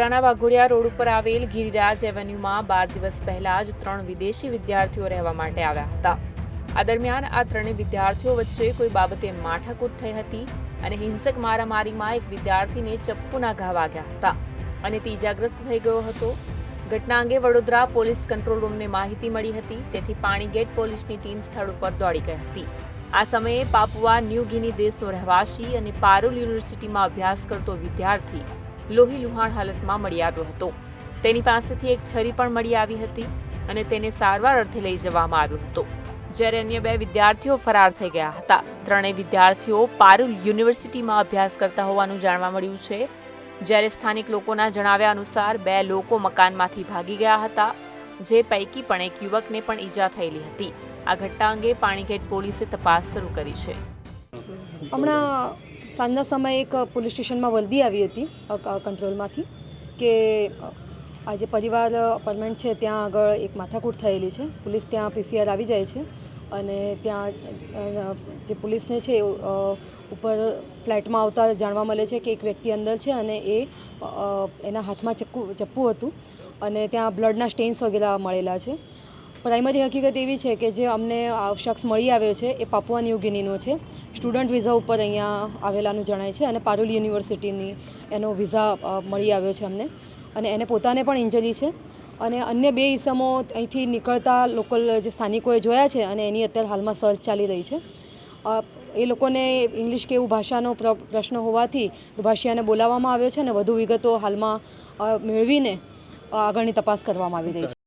વડોદરાના વાઘોડિયા રોડ ઉપર આવેલ ગિરિરાજ એવન્યુમાં બાર દિવસ પહેલા જ ત્રણ વિદેશી વિદ્યાર્થીઓ રહેવા માટે આવ્યા હતા. આ દરમિયાન આ ત્રણેય વિદ્યાર્થીઓ વચ્ચે કોઈ બાબતે માઠાકૂટ થઈ હતી અને હિંસક મારામારીમાં એક વિદ્યાર્થીને ચપ્પુના ઘા વાગ્યા હતા અને તે ઇજાગ્રસ્ત થઈ ગયો હતો. ઘટના અંગે વડોદરા પોલીસ કંટ્રોલ રૂમને માહિતી મળી હતી, તેથી પાણીગેટ પોલીસની ટીમ સ્થળ ઉપર દોડી ગઈ હતી. આ સમયે પાપુઆ ન્યૂ ગિની દેશનો રહેવાસી અને પારુલ યુનિવર્સિટીમાં અભ્યાસ કરતો વિદ્યાર્થી લોહી લુહાણ હાલતમાં મળી આવ્યો હતો. તેની પાસેથી એક છરી પણ મળી આવી હતી અને તેને સારવાર અર્થે લઈ જવામાં આવ્યો હતો. જ્યારે અન્ય બે વિદ્યાર્થીઓ ફરાર થઈ ગયા હતા. ત્રણેય વિદ્યાર્થીઓ પારુલ યુનિવર્સિટીમાં અભ્યાસ કરતા હોવાનું જાણવા મળ્યું છે. જ્યારે સ્થાનિક લોકોના જણાવ્યા અનુસાર બે લોકો મકાનમાંથી ભાગી ગયા હતા, જે પૈકી પણ એક યુવકને પણ ઈજા થયેલી હતી. આ ઘટના અંગે પાણીગેટ પોલીસે તપાસ શરૂ કરી છે. હમણાં સાંજના સમયે એક પોલીસ સ્ટેશનમાં વલદી આવી હતી કંટ્રોલમાંથી, કે આ જે પરિવાર અપાર્ટમેન્ટ છે, ત્યાં આગળ એક માથાકૂટ થયેલી છે. પોલીસ ત્યાં પીસીઆર આવી જાય છે અને ત્યાં જે પોલીસને છે ઉપર ફ્લેટમાં આવતા જાણવા મળે છે કે એક વ્યક્તિ અંદર છે અને એ એના હાથમાં ચક્કુ, ચપ્પુ હતું અને ત્યાં બ્લડના સ્ટેન્સ વગેરે મળેલા છે. પ્રાઇમરી હકીકત એવી છે કે જે અમને શખ્સ મળી આવ્યો છે, એ પાપુઆ ન્યૂ છે. સ્ટુડન્ટ વિઝા ઉપર અહીંયા આવેલાનું જણાય છે અને પારુલ યુનિવર્સિટીની એનો વિઝા મળી આવ્યો છે અમને. અને એને પોતાને પણ ઇન્જરી છે. અને અન્ય બે ઇસમો અહીંથી નીકળતા લોકલ જે સ્થાનિકોએ જોયા છે અને એની અત્યારે હાલમાં સર્ચ ચાલી રહી છે. એ લોકોને ઇંગ્લિશ કે એવું ભાષાનો પ્ર- પ્રશ્ન હોવાથી ભાષિયાને બોલાવવામાં આવ્યો છે અને વધુ વિગતો હાલમાં મેળવીને આગળની તપાસ કરવામાં આવી રહી છે.